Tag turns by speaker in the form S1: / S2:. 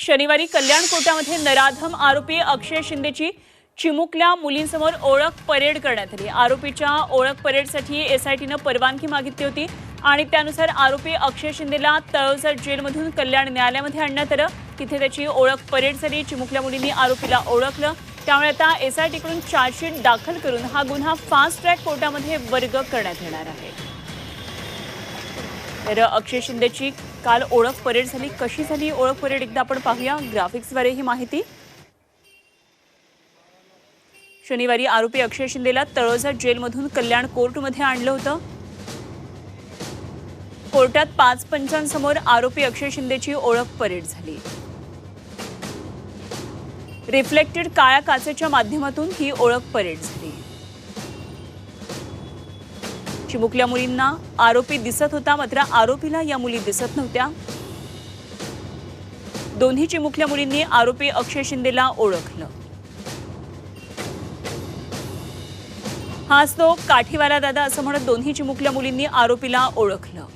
S1: शनिवारी कल्याण कोर्टामध्ये नराधम आरोपी अक्षय शिंदेची चिमुकल्या मुलींसमोर ओळख परेड करण्यात आली. आरोपीच्या ओळख परेडसाठी एसआयटीनं परवानगी मागितली होती आणि त्यानुसार आरोपी अक्षय शिंदेला तळोसर जेलमधून कल्याण न्यायालयामध्ये आणण्यात आलं. तिथे त्याची ओळख परेड झाली. चिमुकल्या मुलींनी आरोपीला ओळखलं. त्यामुळे आता एसआयटीकडून चार्जशीट दाखल करून हा गुन्हा फास्ट ट्रॅक कोर्टामध्ये वर्ग करण्यात येणार आहे. तर अक्षय शिंदेची काल ओळख परेड झाली. कशी झाली ओळख परेड एकदा आपण पाहूया. ग्राफिक्सद्वारे ही माहिती. शनिवारी आरोपी अक्षय शिंदेला तळोजा जेलमधून कल्याण कोर्टमध्ये आणलं होतं. कोर्टात पाच पंचांसमोर आरोपी अक्षय शिंदेची ओळख परेड झाली. रिफ्लेक्टेड काळ्या काचेच्या माध्यमातून ही ओळख परेड झाली. चिमुकल्या मुलींना आरोपी दिसत होता मात्र आरोपीला या मुली दिसत नव्हत्या. दोन्ही चिमुकल्या मुलींनी आरोपी अक्षय शिंदेला ओळखलं. हाच तो काठीवाला दादा असं म्हणत दोन्ही चिमुकल्या मुलींनी आरोपीला ओळखलं.